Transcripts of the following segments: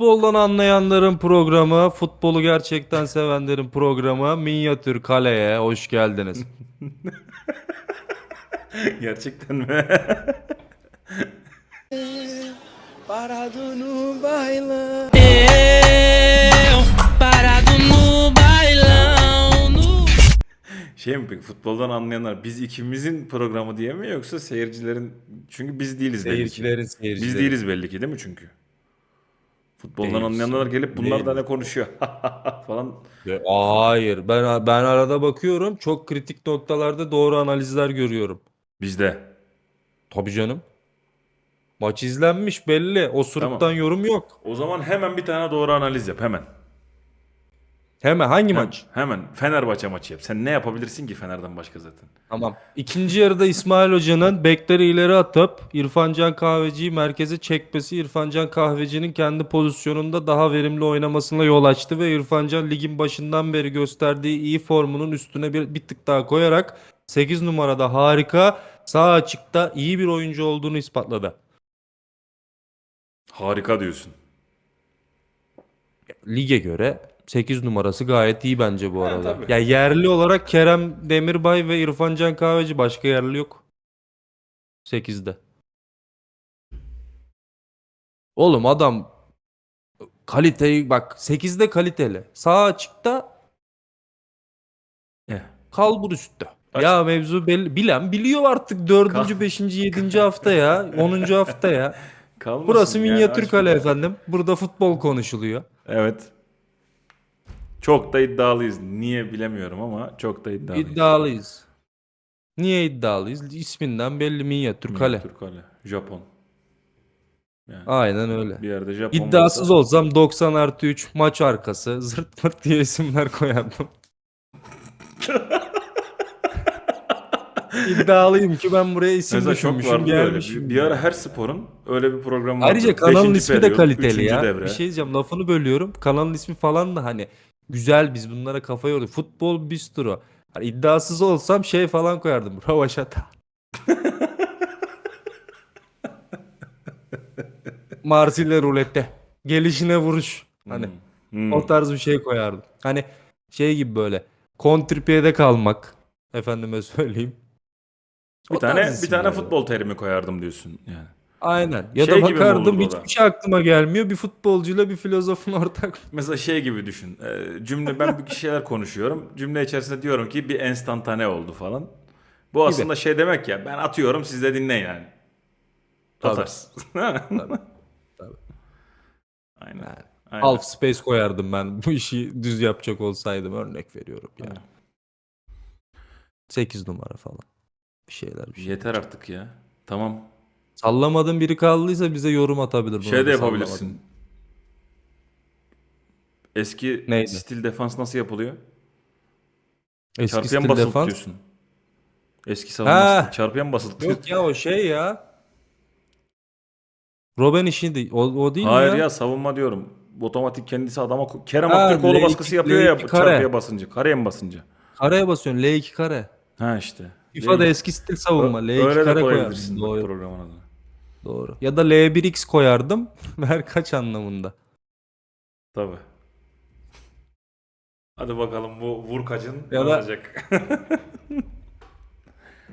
Futboldan anlayanların programı, futbolu gerçekten sevenlerin programı Minyatür Kale'ye hoş geldiniz. Gerçekten mi? Parado no bailão. Parado no bailão. Şey mi peki futboldan anlayanlar biz ikimizin programı diye mi yoksa seyircilerin çünkü biz değiliz belli ki. Seyircilerin seyircileri. Biz değiliz belli ki değil mi çünkü? Futboldan anlayanlar gelip bunlar da ne konuşuyor falan. Hayır ben ben arada bakıyorum çok kritik noktalarda doğru analizler görüyorum. Bizde. Tabii canım. Maç izlenmiş belli. Osuruktan Tamam. yorum yok. O zaman hemen bir tane doğru analiz yap hemen. Hemen hangi Hem- maç? Hemen Fenerbahçe maçı yap. Sen ne yapabilirsin ki Fener'den başka zaten? Tamam. İkinci yarıda İsmail Hoca'nın bekleri ileri atıp İrfancan Kahveci'yi merkeze çekmesi İrfancan Kahveci'nin kendi pozisyonunda daha verimli oynamasına yol açtı ve İrfancan ligin başından beri gösterdiği iyi formunun üstüne bir, bir tık daha koyarak 8 numarada harika sağ açıkta iyi bir oyuncu olduğunu ispatladı. Harika diyorsun. Lige göre 8 numarası gayet iyi bence bu Ha, arada. tabii. Ya yerli olarak Kerem Demirbay ve İrfancan Kahveci başka yerli yok. 8'de. Oğlum adam kaliteyi bak 8'de kaliteli. Sağ açıkta Eh. kalbur üstte. Ya mevzu belli. Bilen biliyor artık 4. Kal- 5. 7. hafta ya. 10. hafta ya. Kalmasın Burası yani, minyatür aç kale bakalım. efendim. Burada futbol konuşuluyor. Evet. Çok da iddialıyız. Niye bilemiyorum ama çok da iddialıyız. İddialıyız. Niye iddialıyız? İsminden belli minyatür kale. Minyatür kale. Japon. Yani Aynen öyle. bir yerde Japon İddiasız varsa- olsam 90 artı 3 maç arkası zırt pırt diye isimler koyardım. İddialıyım ki ben buraya isim Mesela çok düşünmüşüm vardı öyle. gelmişim. Bir, bir ara her sporun öyle bir programı vardı. Ayrıca kanalın Beşinci ismi de periyot, kaliteli üçüncü ya. devre. Bir şey diyeceğim lafını bölüyorum. Kanalın ismi falan da hani güzel biz bunlara kafa yorduk. Futbol bistro. Hani iddiasız olsam şey falan koyardım. Ravaşata. Marsilya rulette. Gelişine vuruş. Hani Hmm. o tarz bir şey koyardım. Hani şey gibi böyle. Kontrpiyede kalmak. Efendime söyleyeyim. bir O tane bir tane futbol terimi koyardım diyorsun yani. Aynen. Ya Şey da gibi mi bakardım olurdu o da? hiçbir şey aklıma gelmiyor. Bir futbolcuyla bir filozofun ortak. Mesela şey gibi düşün. Ee, cümle ben bir şeyler konuşuyorum. Cümle içerisinde diyorum ki bir enstantane oldu falan. Bu aslında şey demek ya. Ben atıyorum siz de dinleyin yani. Tabii. Atarsın. Tabii. Aynen. Yani Aynen. Half space koyardım ben bu işi düz yapacak olsaydım örnek veriyorum yani. 8 numara falan. Bir şeyler bir şey. Yeter artık ya. Tamam. Sallamadığın biri kaldıysa bize yorum atabilir. Şey de yapabilirsin. Eski Neydi? stil defans nasıl yapılıyor? Eski Çarpıyan stil defans. diyorsun. Eski savunma Ha. stili. Çarpıyan basılt. Yok ya o şey ya. Robben işi değil. O, o değil Hayır mi ya? ya? savunma diyorum. Otomatik kendisi adama ko- Kerem Ha, Aktürkoğlu L2 baskısı yapıyor ya L2 kare. çarpıya basınca. Kareye mi basınca? Kareye basıyorsun. L2 kare. Ha işte. FIFA'da L2. eski stil savunma. Ö- L2 Öyle de kare koyabilirsin bak Doğru. programın adına. Doğru. Ya da L1X koyardım. Ver kaç anlamında. Tabii. Hadi bakalım bu vurkacın Ya da- olacak?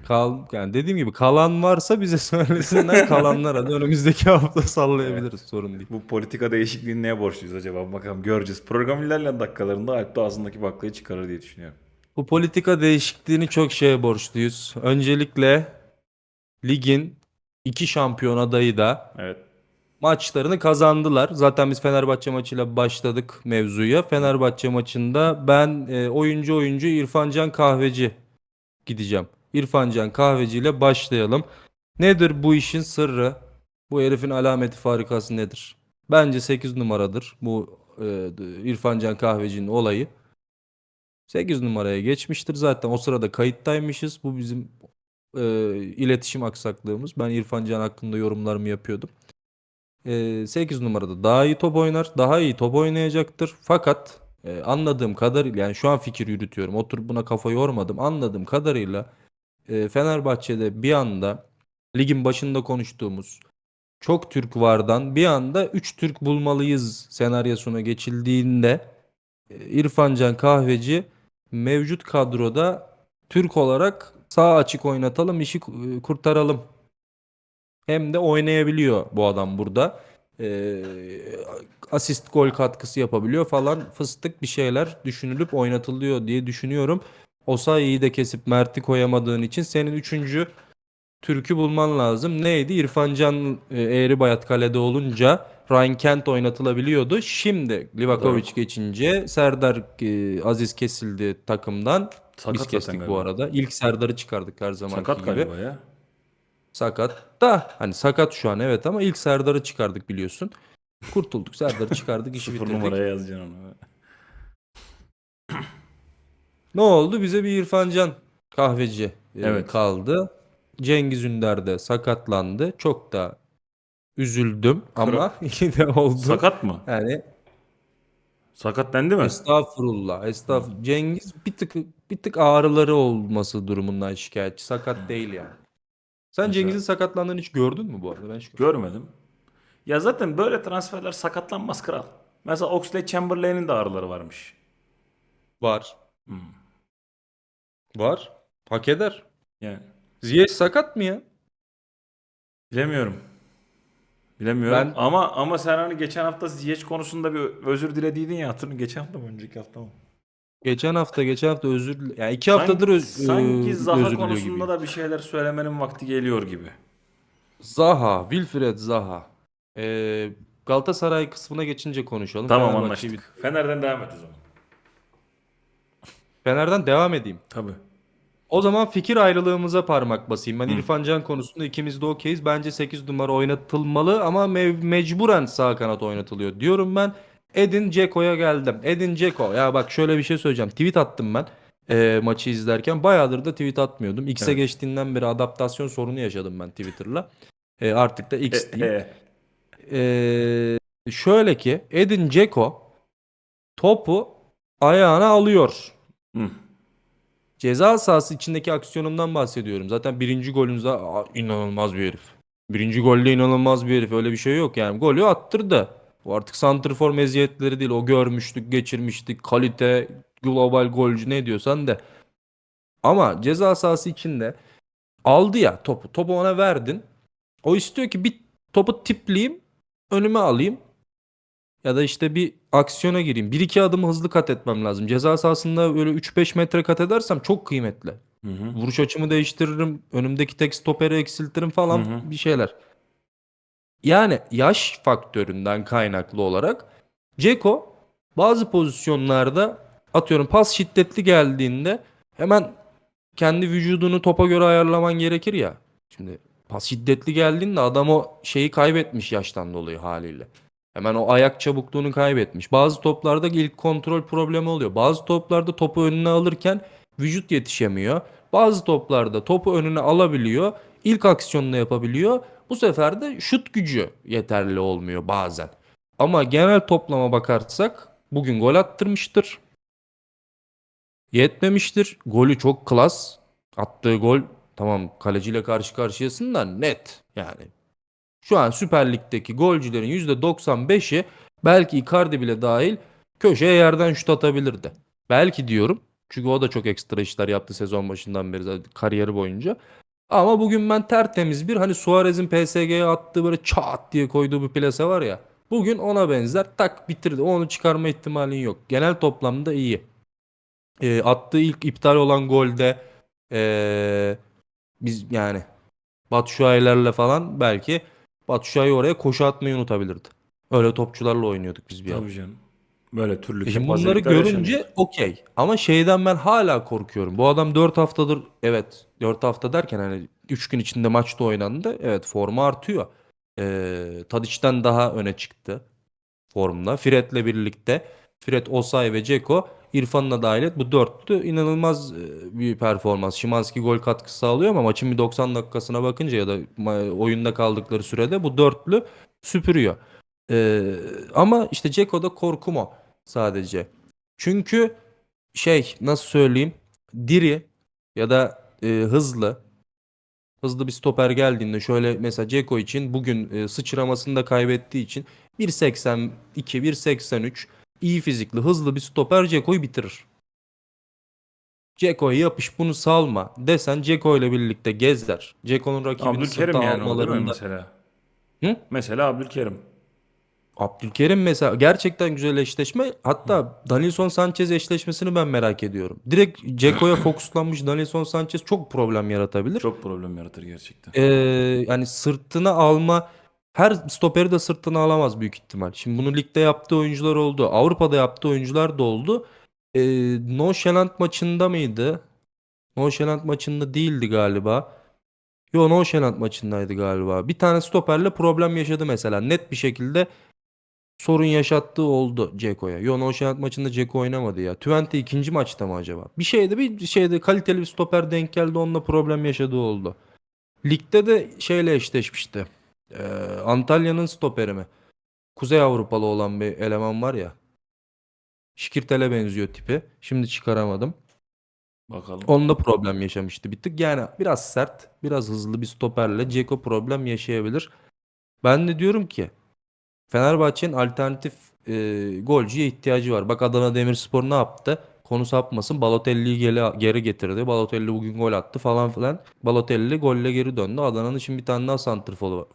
Kal yani dediğim gibi kalan varsa bize söylesinler kalanlara da önümüzdeki hafta sallayabiliriz sorun değil. bu politika değişikliğini neye borçluyuz acaba? Bakalım göreceğiz. Program ilerleyen dakikalarında Alp de ağzındaki baklayı çıkarır diye düşünüyorum. Bu politika değişikliğini çok şeye borçluyuz. Öncelikle ligin iki şampiyon adayı da Evet. maçlarını kazandılar. Zaten biz Fenerbahçe maçıyla başladık mevzuya. Fenerbahçe maçında ben e, oyuncu oyuncu İrfancan Kahveci gideceğim. İrfancan Kahveci ile başlayalım. Nedir bu işin sırrı? Bu herifin alameti farikası nedir? Bence 8 numaradır bu e, İrfancan Kahveci'nin olayı. 8 numaraya geçmiştir zaten. O sırada kayıttaymışız. Bu bizim e, iletişim aksaklığımız. Ben İrfan Can hakkında yorumlarımı yapıyordum. E, 8 numarada daha iyi top oynar. Daha iyi top oynayacaktır. Fakat e, anladığım kadarıyla yani şu an fikir yürütüyorum. Oturup buna kafa yormadım. Anladığım kadarıyla e, Fenerbahçe'de bir anda ligin başında konuştuğumuz çok Türk vardan bir anda 3 Türk bulmalıyız senaryosuna geçildiğinde e, İrfan Can Kahveci mevcut kadroda Türk olarak sağ açık oynatalım işi ku- kurtaralım. Hem de oynayabiliyor bu adam burada. Ee, asist gol katkısı yapabiliyor falan fıstık bir şeyler düşünülüp oynatılıyor diye düşünüyorum. Osayi'yi de kesip Mert'i koyamadığın için senin üçüncü Türk'ü bulman lazım. Neydi? İrfan Can e, Eğri Bayat kalede olunca Ryan Kent oynatılabiliyordu. Şimdi Livakovic geçince Serdar e, Aziz kesildi takımdan. Sakat Biz kestik bu galiba. arada. İlk Serdar'ı çıkardık her Sakat gibi. galiba ya. Sakat da hani sakat şu an evet ama ilk Serdar'ı çıkardık biliyorsun. Kurtulduk. Serdar'ı çıkardık işi Sıfır bitirdik. numaraya yazacaksın onu. Ne oldu? Bize bir İrfan Can kahveci e, Evet. kaldı. Cengiz Ünder de sakatlandı. Çok da üzüldüm ama iyi de oldu. Sakat mı? Yani Sakat dendi mi? estağfurullah. Estağfur. Cengiz bir tık bir tık ağrıları olması durumundan şikayetçi. Sakat değil yani. Sen Mesela- Cengiz'in sakatlandığını hiç gördün mü bu arada? Ben hiç görmedim. Ya zaten böyle transferler sakatlanmaz kral. Mesela Oxlade Chamberlain'in de ağrıları varmış. Var. Hmm. Var. Hak eder. Yani Ziyech sakat mı ya? bilemiyorum. Bilemiyorum Ben- ama ama sen hani geçen hafta Ziyech konusunda bir özür dilediydin ya hatırladın geçen hafta mı önceki hafta mı? Geçen hafta geçen hafta özür dile- yani iki haftadır öz, sanki e, Zaha özür konusunda gibi. da bir şeyler söylemenin vakti geliyor gibi. Zaha, Wilfred Zaha. Ee, Galatasaray kısmına geçince konuşalım. Tamam Fenerbahçe'yi anlaştık. Fener'den devam et o zaman. bir- Fener'den devam edeyim. Tabii. O zaman fikir ayrılığımıza parmak basayım. Ben İrfan Can konusunda ikimiz de okeyiz. Bence 8 numara oynatılmalı ama mev- mecburen sağ kanat oynatılıyor. Diyorum ben Edin Dzeko'ya geldim. Edin Dzeko. Ya bak şöyle bir şey söyleyeceğim. Tweet attım ben e, maçı izlerken. Bayağıdır da tweet atmıyordum. X'e Evet. geçtiğinden beri adaptasyon sorunu yaşadım ben Twitter'la. E, artık da X E, diyeyim. e, Ee, şöyle ki Edin Dzeko topu ayağına alıyor. hı. Ceza sahası içindeki aksiyonumdan bahsediyorum. Zaten birinci golünüzde Aa, inanılmaz bir herif. Birinci golde inanılmaz bir herif. Öyle bir şey yok yani. Golü attırdı. Bu artık santrfor meziyetleri değil. O görmüştük, geçirmiştik. Kalite, global golcü ne diyorsan de. Ama ceza sahası içinde aldı ya topu. Topu ona verdin. O istiyor ki bir topu tipleyeyim, önüme alayım. Ya da işte bir aksiyona gireyim. Bir iki adım hızlı kat etmem lazım. Ceza sahasında böyle 3-5 metre kat edersem çok kıymetli. Hı hı. Vuruş açımı değiştiririm. Önümdeki tek stoperi eksiltirim falan hı. bir şeyler. Yani yaş faktöründen kaynaklı olarak Ceko bazı pozisyonlarda atıyorum pas şiddetli geldiğinde hemen kendi vücudunu topa göre ayarlaman gerekir ya. Şimdi pas şiddetli geldiğinde adam o şeyi kaybetmiş yaştan dolayı haliyle. Hemen o ayak çabukluğunu kaybetmiş. Bazı toplarda ilk kontrol problemi oluyor. Bazı toplarda topu önüne alırken vücut yetişemiyor. Bazı toplarda topu önüne alabiliyor. İlk aksiyonunu yapabiliyor. Bu sefer de şut gücü yeterli olmuyor bazen. Ama genel toplama bakarsak bugün gol attırmıştır. Yetmemiştir. Golü çok klas. Attığı gol tamam kaleciyle karşı karşıyasın da net yani. Şu an Süper Lig'deki golcülerin %95'i belki Icardi bile dahil köşeye yerden şut atabilirdi. Belki diyorum. Çünkü o da çok ekstra işler yaptı sezon başından beri kariyeri boyunca. Ama bugün ben tertemiz bir hani Suarez'in PSG'ye attığı böyle çat diye koyduğu bir plase var ya. Bugün ona benzer tak bitirdi. Onu çıkarma ihtimalin yok. Genel toplamda iyi. E, attığı ilk iptal olan golde e, biz yani Batshuayi'lerle falan belki Batshuayi oraya koşu atmayı unutabilirdi. Öyle topçularla oynuyorduk biz bir. Tabii canım. Böyle türlü E Şimdi bunları görünce okey. Ama şeyden ben hala korkuyorum. Bu adam 4 haftadır evet 4 hafta derken hani 3 gün içinde maçta oynandı. Evet formu artıyor. Ee, Tadic'ten daha öne çıktı formda. Fred'le birlikte Fred, Osay ve Ceko İrfan'la dahil et. Bu dörtlü inanılmaz e, bir performans. Şimanski gol katkısı sağlıyor ama maçın bir 90 dakikasına bakınca ya da oyunda kaldıkları sürede bu dörtlü süpürüyor. Ee, ama işte Ceko'da korkum o sadece. Çünkü şey nasıl söyleyeyim diri ya da e, hızlı Hızlı bir stoper geldiğinde şöyle mesela Ceko için bugün e, sıçramasını da kaybettiği için 1.82, 1.83 iyi fizikli, hızlı bir stoper Ceko'yu bitirir. Ceko'ya yapış bunu salma desen Ceko ile birlikte gezler. Ceko'nun rakibini Abdülkerim sırta yani o değil mi almalarında. mesela? Hı? Mesela Abdülkerim. Abdülkerim mesela gerçekten güzel eşleşme. Hatta Davinson Sanchez eşleşmesini ben merak ediyorum. Direkt Ceko'ya fokuslanmış Davinson Sanchez çok problem yaratabilir. Çok problem yaratır gerçekten. Ee, yani sırtına alma her stoperi de sırtına alamaz büyük ihtimal. Şimdi bunu ligde yaptığı oyuncular oldu. Avrupa'da yaptığı oyuncular da oldu. Ee, Nonchalant maçında mıydı? Nonchalant maçında değildi galiba. Yo Nonchalant maçındaydı galiba. Bir tane stoperle problem yaşadı mesela. Net bir şekilde sorun yaşattığı oldu Ceko'ya. Yo Nonchalant maçında Ceko oynamadı ya. Twente ikinci maçta mı acaba? Bir şeyde bir şeyde kaliteli bir stoper denk geldi onunla problem yaşadığı oldu. Ligde de şeyle eşleşmişti. Ee, Antalya'nın stoperi mi? Kuzey Avrupalı olan bir eleman var ya. Şikirtel'e benziyor tipi. Şimdi çıkaramadım. Bakalım. Onda problem yaşamıştı bir tık. Yani biraz sert, biraz hızlı bir stoperle Ceko problem yaşayabilir. Ben de diyorum ki Fenerbahçe'nin alternatif e, golcüye ihtiyacı var. Bak Adana Demirspor ne yaptı? Konu sapmasın. Balotelli'yi geri, geri getirdi. Balotelli bugün gol attı falan filan. Balotelli golle geri döndü. Adana'nın şimdi bir tane daha santrforu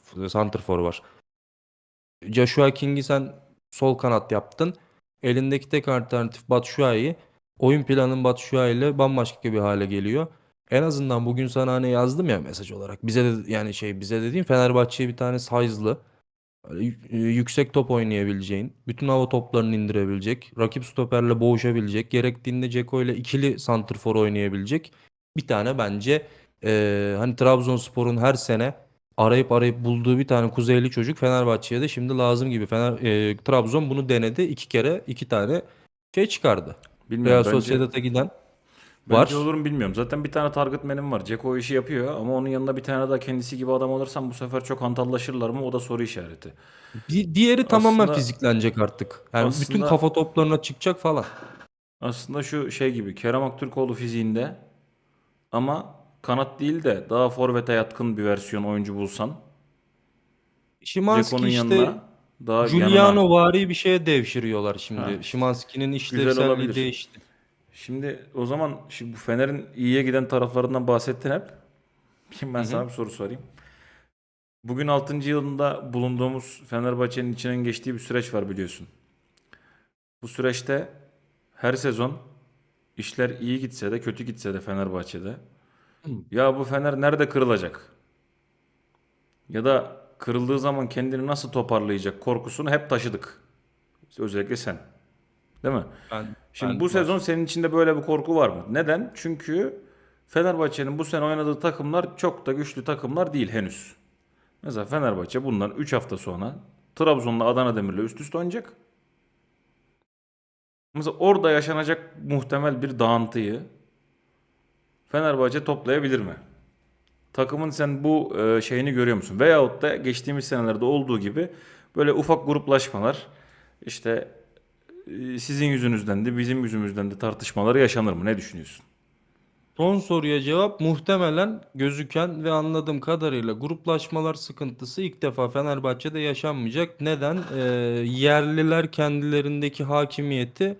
var. Var. Joshua King'i sen sol kanat yaptın. Elindeki tek alternatif Batshuayi. Oyun planın Batshuayi ile bambaşka bir hale geliyor. En azından bugün sana hani yazdım ya mesaj olarak. Bize de yani şey bize dediğim Fenerbahçe'ye bir tane size'lı E, yüksek top oynayabileceğin, bütün hava toplarını indirebilecek, rakip stoperle boğuşabilecek, gerektiğinde Ceko ile ikili santrfor oynayabilecek bir tane bence e, hani Trabzonspor'un her sene arayıp arayıp bulduğu bir tane kuzeyli çocuk Fenerbahçe'ye de şimdi lazım gibi. Fener, e, Trabzon bunu denedi. iki kere iki tane şey çıkardı. Bilmiyorum. Real bence, Sociedad'a giden bence var. olur mu bilmiyorum. Zaten bir tane target man'im var. Ceko o işi yapıyor ama onun yanında bir tane daha kendisi gibi adam alırsam bu sefer çok hantallaşırlar mı? O da soru işareti. Di- diğeri tamamen Aslında- fiziklenecek artık. Yani bütün Aslında- kafa toplarına çıkacak falan. Aslında şu şey gibi Kerem Aktürkoğlu fiziğinde ama kanat değil de daha forvete yatkın bir versiyon oyuncu bulsan. Şimanski işte yanına daha Giuliano vari bir şeye devşiriyorlar şimdi. Şimanski'nin işlevselliği değişti. Şimdi o zaman şimdi bu Fener'in iyiye giden taraflarından bahsettin hep. Şimdi ben sana bir soru sorayım. Bugün 6. yılında bulunduğumuz Fenerbahçe'nin içinden geçtiği bir süreç var biliyorsun. Bu süreçte her sezon işler iyi gitse de kötü gitse de Fenerbahçe'de ya bu Fener nerede kırılacak? Ya da kırıldığı zaman kendini nasıl toparlayacak korkusunu hep taşıdık. Özellikle sen. Değil mi? Ben, Şimdi ben bu var. sezon senin içinde böyle bir korku var mı? Neden? Çünkü Fenerbahçe'nin bu sene oynadığı takımlar çok da güçlü takımlar değil henüz. Mesela Fenerbahçe bundan 3 hafta sonra Trabzon'la Adana Demir'le üst üste oynayacak. Mesela orada yaşanacak muhtemel bir dağıntıyı Fenerbahçe toplayabilir mi? Takımın sen bu e, şeyini görüyor musun? Veyahut da geçtiğimiz senelerde olduğu gibi böyle ufak gruplaşmalar işte sizin yüzünüzden de bizim yüzümüzden de tartışmaları yaşanır mı? Ne düşünüyorsun? Son soruya cevap muhtemelen gözüken ve anladığım kadarıyla gruplaşmalar sıkıntısı ilk defa Fenerbahçe'de yaşanmayacak. Neden? Ee, yerliler kendilerindeki hakimiyeti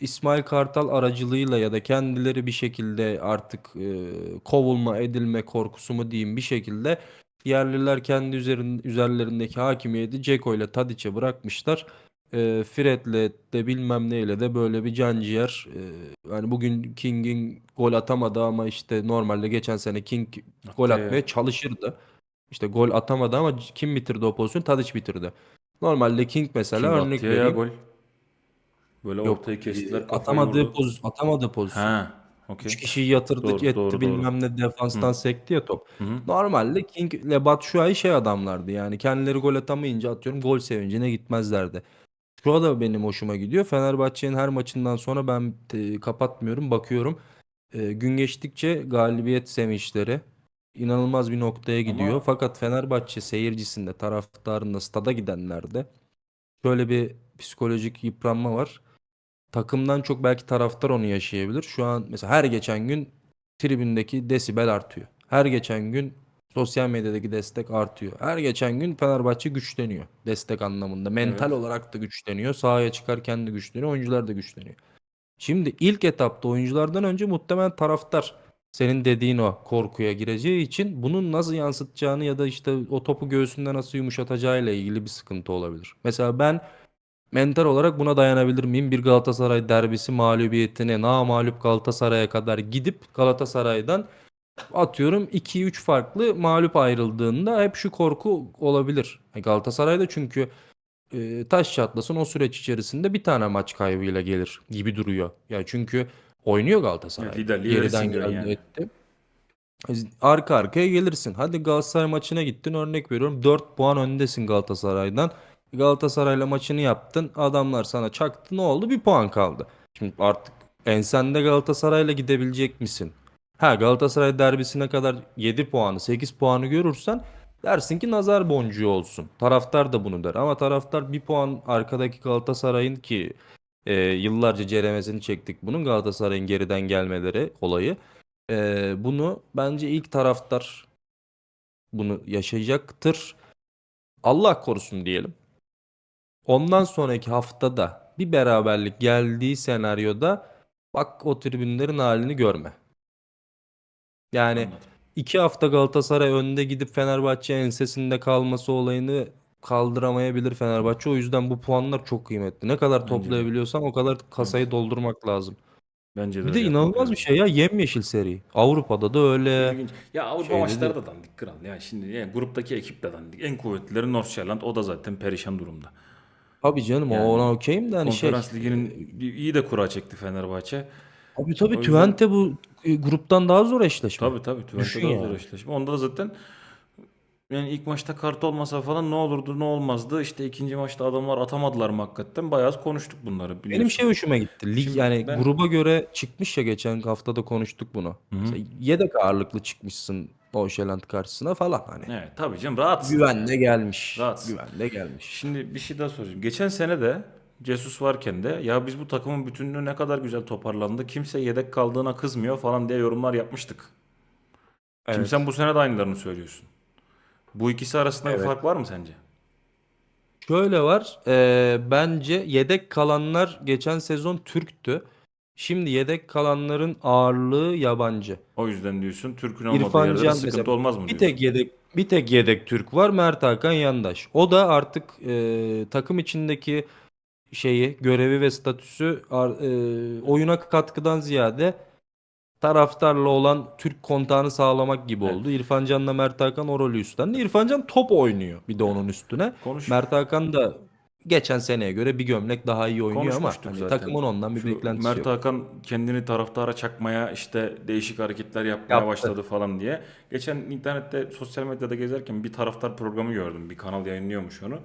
İsmail Kartal aracılığıyla ya da kendileri bir şekilde artık e, kovulma edilme korkusu mu diyeyim bir şekilde yerliler kendi üzerin, üzerlerindeki hakimiyeti Ceko ile Tadiç'e bırakmışlar. E, Fred'le de bilmem neyle de böyle bir canciğer e, yani bugün King'in gol atamadı ama işte normalde geçen sene King gol Attı ya. atmaya çalışırdı. İşte gol atamadı ama kim bitirdi o pozisyonu? Tadiç bitirdi. Normalde King mesela Kim örnek attı ya vereyim. gol? Böyle Yok, ortayı kestiler e, kafayı atamadığı vurdu. poz atamadığı pozisyon. Ha, okey. Üç kişiyi yatırdı Doğru, etti doğru, doğru. bilmem ne defanstan sekti ya top. Hı hı. Normalde King ile Batshuayi şey adamlardı yani kendileri gol atamayınca atıyorum gol sevincine gitmezlerdi. Şu da benim hoşuma gidiyor. Fenerbahçe'nin her maçından sonra ben e, kapatmıyorum bakıyorum. E, gün geçtikçe galibiyet sevinçleri inanılmaz bir noktaya gidiyor. Ama- Fakat Fenerbahçe seyircisinde, taraftarında, stada gidenlerde şöyle bir psikolojik yıpranma var. Takımdan çok belki taraftar onu yaşayabilir. Şu an mesela her geçen gün tribündeki desibel artıyor. Her geçen gün Sosyal medyadaki destek artıyor. Her geçen gün Fenerbahçe güçleniyor. Destek anlamında. Mental Evet. olarak da güçleniyor. Sahaya çıkarken de güçleniyor. Oyuncular da güçleniyor. Şimdi ilk etapta oyunculardan önce muhtemelen taraftar senin dediğin o korkuya gireceği için bunun nasıl yansıtacağını ya da işte o topu göğsünde nasıl yumuşatacağıyla ilgili bir sıkıntı olabilir. Mesela ben mental olarak buna dayanabilir miyim? Bir Galatasaray derbisi mağlubiyetine namağlup Galatasaray'a kadar gidip Galatasaray'dan atıyorum 2-3 farklı mağlup ayrıldığında hep şu korku olabilir. E, Galatasaray'da çünkü e, taş çatlasın o süreç içerisinde bir tane maç kaybıyla gelir gibi duruyor. Ya çünkü oynuyor Galatasaray. Liderliği Geriden geldi yani. etti. Arka arkaya gelirsin. Hadi Galatasaray maçına gittin örnek veriyorum. 4 puan öndesin Galatasaray'dan. Galatasaray'la maçını yaptın. Adamlar sana çaktı. Ne oldu? Bir puan kaldı. Şimdi artık ensende Galatasaray'la gidebilecek misin? Ha Galatasaray derbisine kadar 7 puanı 8 puanı görürsen dersin ki nazar boncuğu olsun. Taraftar da bunu der. Ama taraftar bir puan arkadaki Galatasaray'ın ki e, yıllarca ceremesini çektik bunun Galatasaray'ın geriden gelmeleri olayı. E, bunu bence ilk taraftar bunu yaşayacaktır. Allah korusun diyelim. Ondan sonraki haftada bir beraberlik geldiği senaryoda bak o tribünlerin halini görme. Yani Anladım. iki hafta Galatasaray önde gidip Fenerbahçe ensesinde kalması olayını kaldıramayabilir Fenerbahçe. O yüzden bu puanlar çok kıymetli. Ne kadar Bence de. toplayabiliyorsan o kadar kasayı doldurmak lazım. Bence de Bir de öyle yapmak inanılmaz bir lazım. şey ya yemyeşil seri. Avrupa'da da öyle. İlginç. Ya Avrupa Şeyde maçları da dandik kral. Yani şimdi yani gruptaki ekip de dandik. En kuvvetlileri Nordsjælland o da zaten perişan durumda. Tabii canım Yani o ona okeyim de hani şey. Konferans Ligi'nin iyi de kura çekti Fenerbahçe. Tabii tabii O yüzden- Twente bu e, gruptan daha zor eşleşme. Tabii tabii. Düşün daha yani. zor eşleşme. Onda da zaten yani ilk maçta kart olmasa falan ne olurdu ne olmazdı. İşte ikinci maçta adamlar atamadılar mı hakikaten. Bayağı konuştuk bunları Benim biliyorsun. şey hoşuma gitti. Lig Şimdi yani ben- gruba göre çıkmış ya geçen hafta da konuştuk bunu. Mesela yedek ağırlıklı çıkmışsın Nordsjælland karşısına falan hani. Evet tabii canım rahatsın. Güvenle gelmiş. Rahatsın. Güvenle gelmiş. Şimdi bir şey daha soracağım. Geçen sene de Jesus varken de ya biz bu takımın bütünlüğü ne kadar güzel toparlandı. Kimse yedek kaldığına kızmıyor falan diye yorumlar yapmıştık. Şimdi Evet. sen bu sene de aynılarını söylüyorsun. Bu ikisi arasında bir Evet. fark var mı sence? Şöyle var. e, bence yedek kalanlar geçen sezon Türktü. Şimdi yedek kalanların ağırlığı yabancı. O yüzden diyorsun Türk'ün olmadığı İrfan yerde de Can sıkıntı mesela olmaz mı bir diyorsun? tek yedek bir tek yedek Türk var Mert Hakan Yandaş. O da artık e, takım içindeki şeyi, görevi ve statüsü e, oyuna katkıdan ziyade taraftarla olan Türk kontağını sağlamak gibi Evet. oldu. İrfan Can'la Mert Hakan o rolü üstlendi. İrfan Can top oynuyor bir de onun üstüne. Konuş. Mert Hakan da geçen seneye göre bir gömlek daha iyi oynuyor ama hani zaten. takımın ondan bir Şu beklentisi Mert yok. Hakan kendini taraftara çakmaya işte değişik hareketler yapmaya Yaptı. başladı falan diye. Geçen internette sosyal medyada gezerken bir taraftar programı gördüm. Bir kanal yayınlıyormuş onu.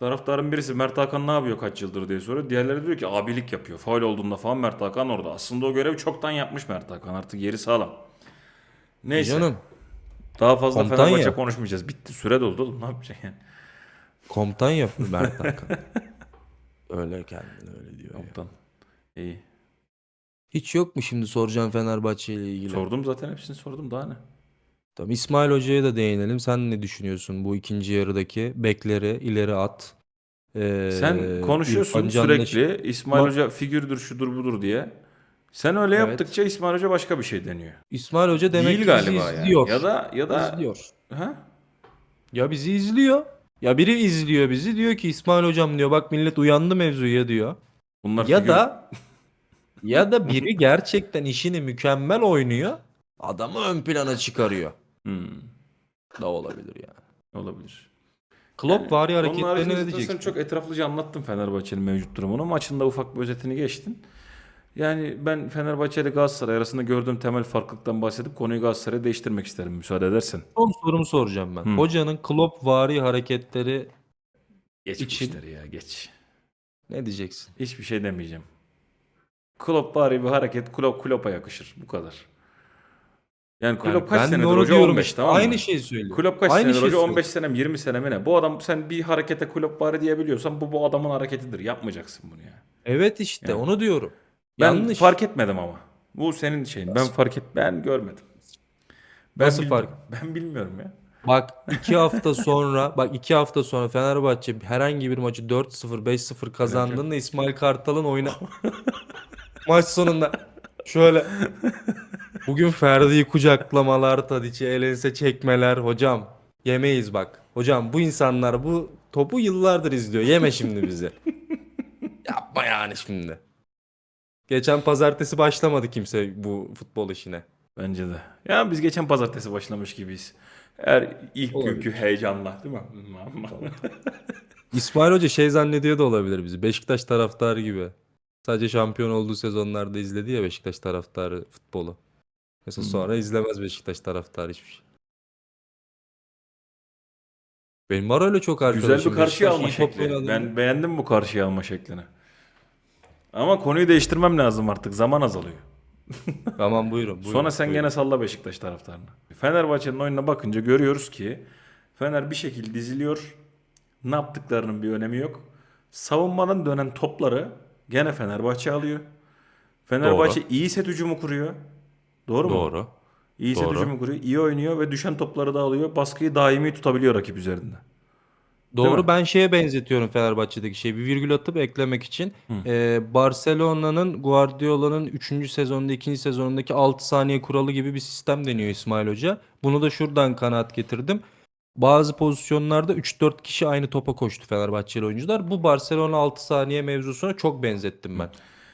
Taraftarın birisi Mert Hakan ne yapıyor kaç yıldır diye soruyor. Diğerleri diyor ki abilik yapıyor. Faul olduğunda falan Mert Hakan orada. Aslında o görevi çoktan yapmış Mert Hakan. Artık yeri sağlam. Neyse. Canım Daha fazla Komutan Fenerbahçe ya. konuşmayacağız. Bitti. Süre doldu oğlum. Ne yapacaksın yani? komutan yapıyor Mert Hakan. öyle kendini öyle diyor ya. Komutan. İyi. Hiç yok mu şimdi soracağım Fenerbahçe ile ilgili? Sordum zaten hepsini sordum. Daha ne? Tamam, İsmail Hoca'ya da değinelim. Sen ne düşünüyorsun bu ikinci yarıdaki bekleri ileri at? Ee, Sen konuşuyorsun İrfan Can'la- sürekli İsmail Hoca figürdür şudur budur diye. Sen öyle Evet. yaptıkça İsmail Hoca başka bir şey deniyor. İsmail Hoca demek Değil ki galiba bizi yani. izliyor. Ya da ya da İzliyor. ha? Ya bizi izliyor. Ya biri izliyor bizi diyor ki İsmail Hocam diyor bak millet uyandı mevzuya diyor. Bunlar Ya figür- da ya da biri gerçekten işini mükemmel oynuyor. Adamı ön plana çıkarıyor. Hmm, Da olabilir yani. olabilir. Klopp vari Onun hareketlerine haricinde ne diyeceksin? Çok etraflıca anlattın Fenerbahçe'nin mevcut durumunu. Maçında ufak bir özetini geçtin. Yani ben Fenerbahçe ile Galatasaray arasında gördüğüm temel farklılıktan bahsedip konuyu Galatasaray'a değiştirmek isterim müsaade edersen. Son sorumu soracağım ben. Hı. Hocanın Klopp vari hareketleri Geç İçin- ya geç. ne diyeceksin? Hiçbir şey demeyeceğim. Klopp bari bir hareket Klopp Klopp'a yakışır. Bu kadar. Yani Klopp Yani kaç ben de senedir onu hoca? diyorum 15 işte. tamam mı? Aynı şeyi söylüyor. Klopp kaç Aynı senedir şeyi hoca? söylüyor. 15 sene mi 20 sene mi ne? Bu adam sen bir harekete Klopp bari diyebiliyorsan bu bu adamın hareketidir. Yapmayacaksın bunu ya. Evet işte Yani. onu diyorum. Ben Yanlış. fark etmedim ama. Bu senin şeyin. Ben fark et ben görmedim. Ben Nasıl fark? Ben bilmiyorum ya. Bak iki hafta sonra bak iki hafta sonra Fenerbahçe herhangi bir maçı 4-0 5-0 kazandığında İsmail Kartal'ın oyuna maç sonunda şöyle bugün Ferdi'yi kucaklamalar Tadiç'i el ense çekmeler hocam yemeyiz bak. Hocam bu insanlar bu topu yıllardır izliyor. Yeme şimdi bizi. Yapma yani şimdi. Geçen pazartesi başlamadı kimse bu futbol işine. Bence de. Ya biz geçen pazartesi başlamış gibiyiz. Her ilk Olabilir. günkü heyecanla değil mi? İsmail Hoca şey zannediyor da olabilir bizi. Beşiktaş taraftarı gibi. Sadece şampiyon olduğu sezonlarda izledi ya Beşiktaş taraftarı futbolu. Mesela Hmm. sonra izlemez Beşiktaş taraftarı hiçbir şey. Benim var öyle çok arkadaşım. Güzel bir karşıya alma şekli. Ben beğendim bu karşıya alma şeklini. Ama konuyu değiştirmem lazım artık. Zaman azalıyor. Tamam buyurun. buyurun Sonra sen buyurun. gene salla Beşiktaş taraftarını. Fenerbahçe'nin oyununa bakınca görüyoruz ki Fener bir şekilde diziliyor. Ne yaptıklarının bir önemi yok. Savunmanın dönen topları gene Fenerbahçe alıyor. Fenerbahçe iyi set hücumu kuruyor. Doğru mu? Doğru. İyi set Doğru. hücumu kuruyor. iyi oynuyor ve düşen topları da alıyor. Baskıyı daimi tutabiliyor rakip üzerinde. Doğru ben şeye benzetiyorum Fenerbahçe'deki şey bir virgül atıp eklemek için. Ee, Barcelona'nın Guardiola'nın 3. sezonunda 2. sezonundaki 6 saniye kuralı gibi bir sistem deniyor İsmail Hoca. Bunu da şuradan kanaat getirdim. Bazı pozisyonlarda 3-4 kişi aynı topa koştu Fenerbahçeli oyuncular. Bu Barcelona 6 saniye mevzusuna çok benzettim ben.